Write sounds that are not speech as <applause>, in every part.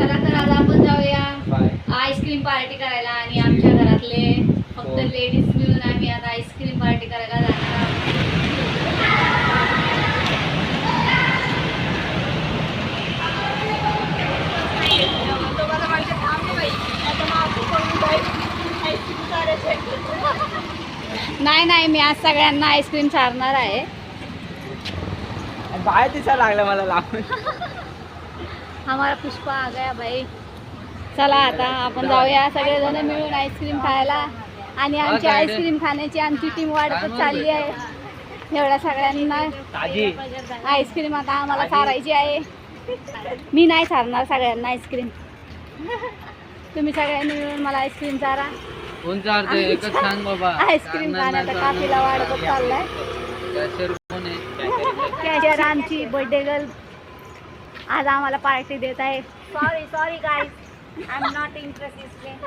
चला तर आज आपण जाऊया आईस्क्रीम पार्टी करायला आणि आमच्या घरातले फक्त हो. लेडीज मिळून आम्ही आता आईस्क्रीम पार्टी करायला जाणार नाही नाही मी आज सगळ्यांना आईस्क्रीम चारणार आहे. बाहेर दिसायला लागलं मला लांबून हमारा पुष्पा आ गया भाई. चला आता आपण जाऊया. सगळेजण मिळून आईस्क्रीम खायला. आणि आमची? आईस्क्रीम खाण्याची आमची टीम वाढतच चालली आहे. एवढ्या सगळ्यांना. आईस्क्रीम आता आम्हाला चारायची आहे. मी नाही चारणार सगळ्यांना आईस्क्रीम. तुम्ही सगळ्यांनी मिळून मला आईस्क्रीम बाबा. आईस्क्रीम खाण्याचा काफीला वाढतच चाललाय. कॅशर आमची बर्थडे गर्ल. आज आम्हाला पार्टी देत आहे sorry sorry guys I am not interested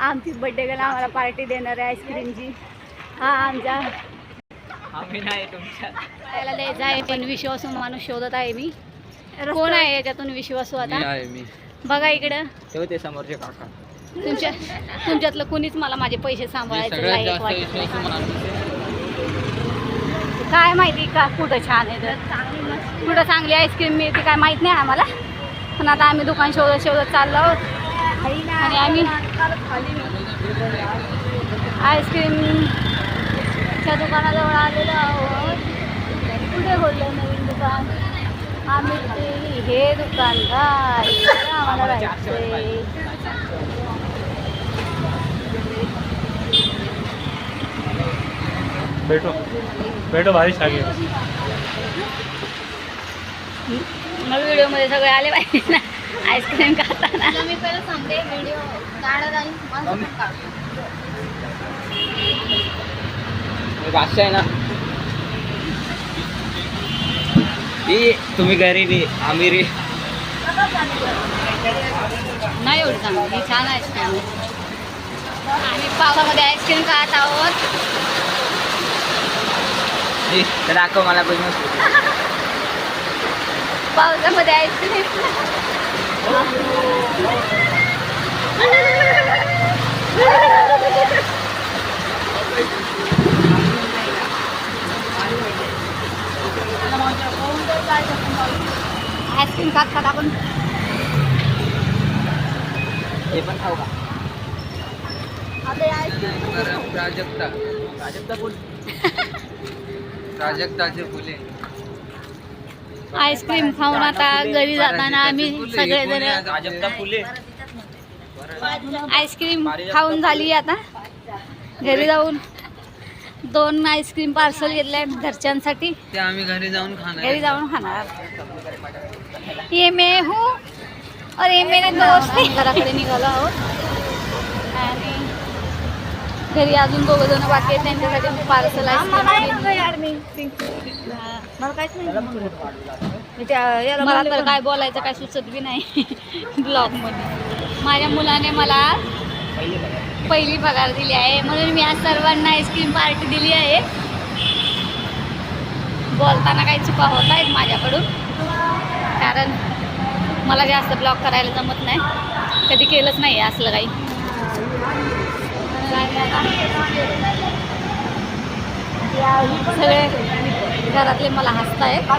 आमची बर्थडे गर्ल आम्हाला पार्टी देणार आहे आईस्क्रीमची हा आमच्या आम्ही नाही तुमच्या त्याला द्यायचा आहे पण विश्वासू माणूस शोधत आहे मी. कोण आहे याच्यातून विश्वासू मी आता आहे मी. बघा इकडं. ते समोरचे काका. तुमच्या तुमच्यातलं कुणीच मला माझे पैसे सांभाळायचं सगळ्यात लायक जास्त वाटत विश्वासू नाही. माणूस आहे. काय माहिती का कुठं छान आहे तर. कुठं चांगली आईस्क्रीम मिळते काय माहीत नाही आम्हाला. पण आता आम्ही दुकान शोधत शोधत चाललो आहोत. आणि आम्ही आईस्क्रीमच्या दुकानाजवळ आलेलो आहोत. कुठे बोललं नवीन दुकान? आम्ही ते हे दुकानदार आम्हाला भेटो. भेटो भारी सांगेल मग व्हिडिओमध्ये सगळे आले पाहिजे ना. आईस्क्रीम खाताना मी पहिलं सांगते व्हिडिओ काढत आणि आहे ना. ती तुम्ही घरी रे आम्ही रे नाही एवढं चांगलं. ही छान आईस्क्रीम आम्ही पावसामध्ये आईस्क्रीम खात आहोत. <laughs> तर दाखव मला पण पावसामध्ये आईस्क्रीम खात खात आपण. हे पण खाऊ का? प्राजक्ता प्राजक्ता बोल प्राजक्ताचे फुले. आईस्क्रीम खाऊन आता घरी जाताना आम्ही सगळेजण प्राजक्ता फुले? आईस्क्रीम खाऊन झाली आता. घरी जाऊन दोन आईस्क्रीम पार्सल घेतले घरच्यांसाठी. ते आम्ही घरी जाऊन खाणार घरी जाऊन खाणार. ये मे हूँ और ये मेरे दोस्त हैं. घराकडे निघालो आहोत. घरी अजून दोघं जण बाकी आहेत त्यांच्यासाठी मी पार्सल मला तर काय बोलायचं काय सुचत बी नाही <laughs> ब्लॉगमध्ये. माझ्या मुलाने मला पहिली पगार दिली आहे. म्हणून मी आज सर्वांना आईस्क्रीम पार्टी दिली आहे. बोलताना काही चुका होत आहेत माझ्याकडून. कारण मला जास्त ब्लॉग करायला जमत नाही. कधी केलंच नाही असलं काही. सगळे घरातले मला हसतायत.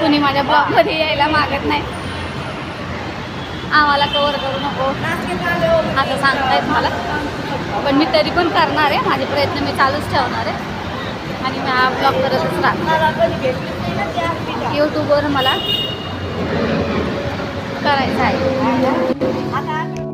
कुणी माझ्या ब्लॉगमध्ये यायला मागत नाही. आम्हाला कवर करू नको. आता सांगतायत मला. पण मी तरी पण करणार आहे. माझे प्रयत्न मी चालूच ठेवणार आहे. आणि मी हा ब्लॉग करतच राहणार यूट्यूबवर मला करायचं आहे.